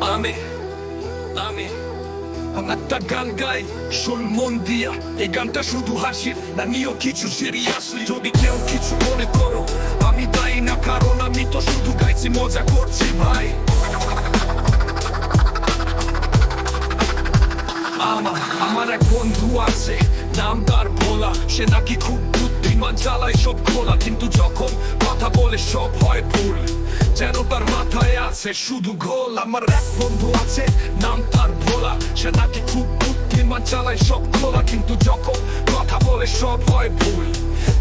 আমি আমি আমি একটা গান গাই, শোন মন দিয়া। এই গানটা শুধু হাসির, না কিছু সিরিয়াসলি যদি কেউ কিছু মনে করো, আমি দায়ী না, কারণ আমি তো শুধু গাইছি, মজা করছি ভাই। আমার আমার এক বন্ধু আছে, নাম তার ভোলা। সে নাকি খুব বুদ্ধিমান চালায় সব খোলা, কিন্তু যখন কথা বলে সব হয় ভুল। যেন তার মাথায় আছে শুধু গোল আমার এক বন্ধু আছে, নাম তার ভোলা। সে নাকি খুব বুদ্ধিমান, চালায় সব খোলা, কিন্তু যখন কথা বলে সব হয় ভুল।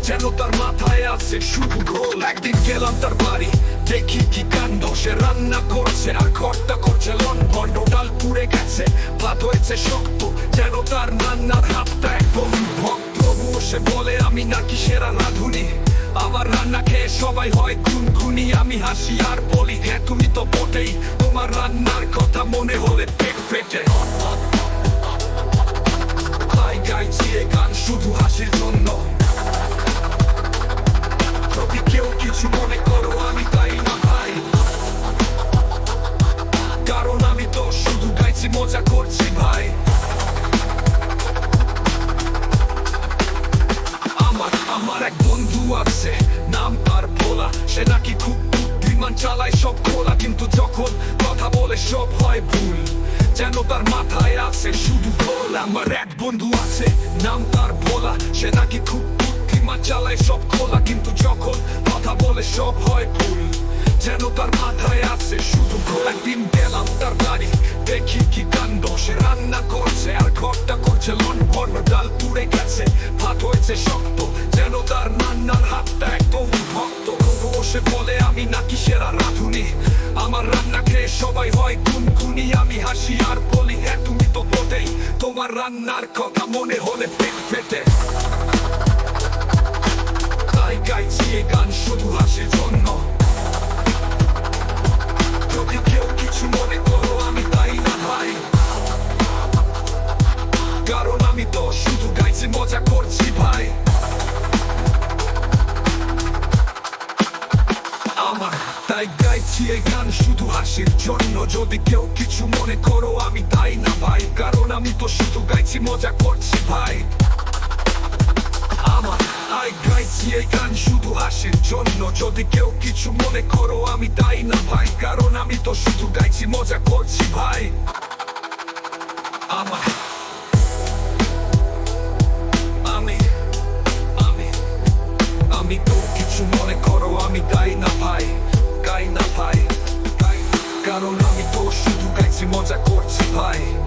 যেন তার মাথায় আছে শুধু গোল একদিন গেলাম তার বাড়ি, দেখি কি কাণ্ড। সে রান্না করছে, আর ঘরটা করছে লন্ডন ডাল পুড়ে গেছে, ভাত হয়েছে শক্ত। যেন তার রান্নার হাতটা একদম তবুও সে বলে, আমি নাকি সেরা রাঁধুনি আবার রান্না খেয়ে সবাই হয় খুন খুনি আমি হাসি আর বলি হ্যাঁ তুমি তো বটেই। তোমার রান্নার কথা মনে হলে পেট ফেটে। গাইছি এ গান, শুধু হাসির চালায় সব খোলা, কিন্তু যখন কথা বলে সব হয় ভুল। যেন তার মাথায় আছে শুধু ভোল আমার এক বন্ধু আছে, নাম তার ভোলা। সে নাকি খুব বুদ্ধিমান, চালায় সব খোলা, কিন্তু যখন কথা বলে সব হয় ভুল। যেন তার মাথায় আছে শুধু ভোল একদিন গেলাম তার বাড়ি, দেখি কি কাণ্ড। সে রান্না করছে আর ঘরটা করছে লন লন্ডন ডাল পুড়ে গেছে, ভাত হয়েছে শক্ত। যেন তার নান্নার হাতটা একদম ভক্ত। সে বলে নাকি সেরা রাঁধুনি আমার রান্না খেয়ে সবাই হয় খুনখুনি, আমি হাসি আর বলি হ্যাঁ তুমি তো বটেই। তোমার রান্নার কথা মনে হলে পেট ফেটে। তাই গাইছি এই গান শুধু হাসির জন্য। যদি কেউ কিছু মনে করো, আমি তাই না ভাই। কারণ আমি তো শুধু গাইছি, মজা করছি ভাই। আমার তাই গাইছি এই গান শুধু হাসির জন্য। যদি কেউ কিছু মনে করো, আমি তাই না ভাই? কারণ আমি তো শুধু গাইছি, মজা করছি ভাই। আমার গাইছি এই গান শুধু হাসির জন্য। যদি কেউ কিছু মনে করো, আমি তাই না ভাই? কারণ আমি তো শুধু গাইছি, মজা করছি ভাই। আমার করছি